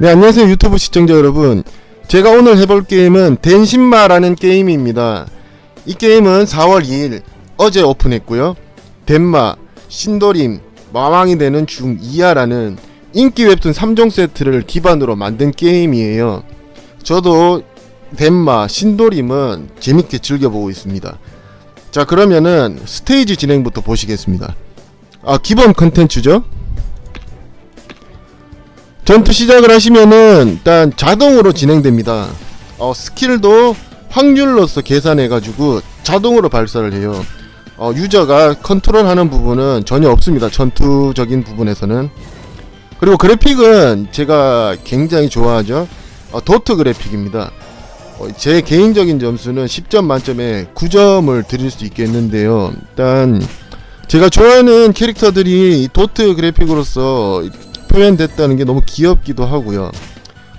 네 안녕하세요 유튜브 시청자 여러분. 제가 오늘 해볼 게임은 덴신마라는 게임입니다. 이 게임은 4월 2일 어제 오픈했고요. 덴마, 신도림, 마왕이 되는 중2야라는 인기 웹툰 3종 세트를 기반으로 만든 게임이에요. 저도 덴마, 신도림은 재밌게 즐겨보고 있습니다. 자 그러면은 스테이지 진행부터 보시겠습니다. 아 기본 컨텐츠죠 전투 시작을 하시면은 일단 자동으로 진행됩니다. 어, 스킬도 확률로서 계산해가지고 자동으로 발사를 해요. 어, 유저가 컨트롤하는 부분은 전혀 없습니다. 전투적인 부분에서는. 그리고 그래픽은 제가 굉장히 좋아하죠. 어, 도트 그래픽입니다. 어, 제 개인적인 점수는 10점 만점에 9점을 드릴 수 있겠는데요. 일단 제가 좋아하는 캐릭터들이 이 도트 그래픽으로서 표현됐다는 게 너무 귀엽기도 하고요.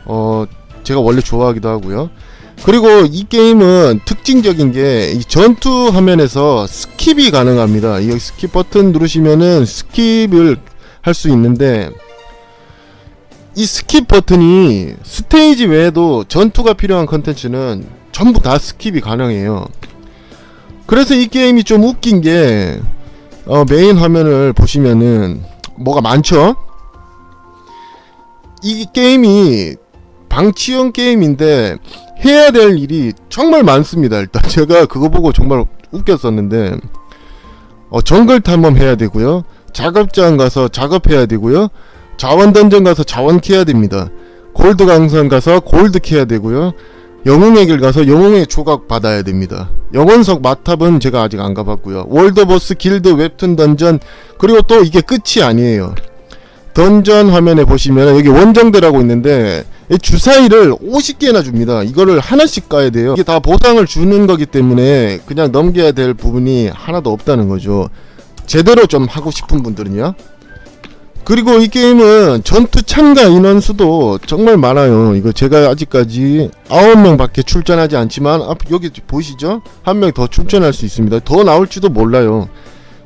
어, 제가 원래 좋아하기도 하고요. 그리고 이 게임은 특징적인 게이 전투 화면에서 스킵이 가능합니다. 이 스킵 버튼 누르시면은 스킵을 할 수 있는데 이 스킵 버튼이 스테이지 외에도 전투가 필요한 컨텐츠는 전부 다 스킵이 가능해요. 그래서 이 게임이 좀 웃긴 게 어, 메인 화면을 보시면은 뭐가 많죠? 이 게임이 방치형 게임인데 해야 될 일이 정말 많습니다. 일단 제가 그거 보고 정말 웃겼었는데 어, 정글 탐험 해야 되고요. 작업장 가서 작업해야 되고요. 자원 던전 가서 자원 캐야 됩니다. 골드 강선 가서 골드 캐야 되고요. 영웅의 길 가서 영웅의 조각 받아야 됩니다. 영원석 마탑은 제가 아직 안 가봤고요. 월드보스 길드 웹툰 던전 그리고 또 이게 끝이 아니에요. 던전 화면에 보시면 여기 원정대라고 있는데 이 주사위를 50개나 줍니다. 이거를 하나씩 까야 돼요. 이게 다 보상을 주는 거기 때문에 그냥 넘겨야 될 부분이 하나도 없다는 거죠. 제대로 좀 하고 싶은 분들은요. 그리고 이 게임은 전투 참가 인원 수도 정말 많아요. 이거 제가 아직까지 9명 밖에 출전하지 않지만 앞 여기 보이시죠? 한 명 더 출전할 수 있습니다. 더 나올지도 몰라요.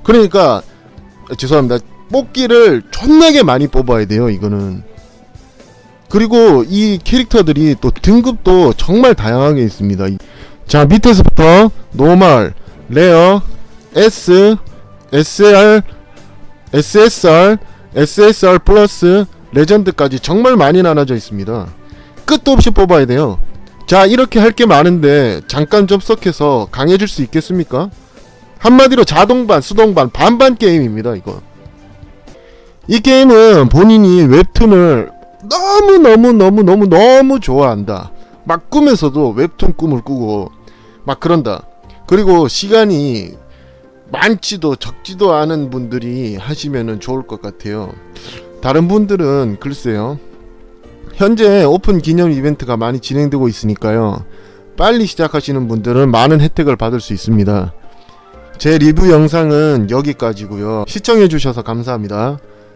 그러니까 죄송합니다. 뽑기를 존나게 많이 뽑아야 돼요 이거는. 그리고 이 캐릭터들이 또 등급도 정말 다양하게 있습니다. 자 밑에서부터 노말, 레어, S, SR, SSR, SSR 플러스, 레전드까지 정말 많이 나눠져 있습니다. 끝도 없이 뽑아야 돼요. 자 이렇게 할 게 많은데 잠깐 접속해서 강해질 수 있겠습니까? 한마디로 자동반, 수동반, 반반 게임입니다 이거 이 게임은 본인이 웹툰을 너무 너무 너무 너무 너무 좋아한다. 막 꿈에서도 웹툰 꿈을 꾸고 막 그런다. 그리고 시간이 많지도 적지도 않은 분들이 하시면은 좋을 것 같아요. 다른 분들은 글쎄요. 현재 오픈 기념 이벤트가 많이 진행되고 있으니까요. 빨리 시작하시는 분들은 많은 혜택을 받을 수 있습니다. 제 리뷰 영상은 여기까지고요. 시청해 주셔서 감사합니다.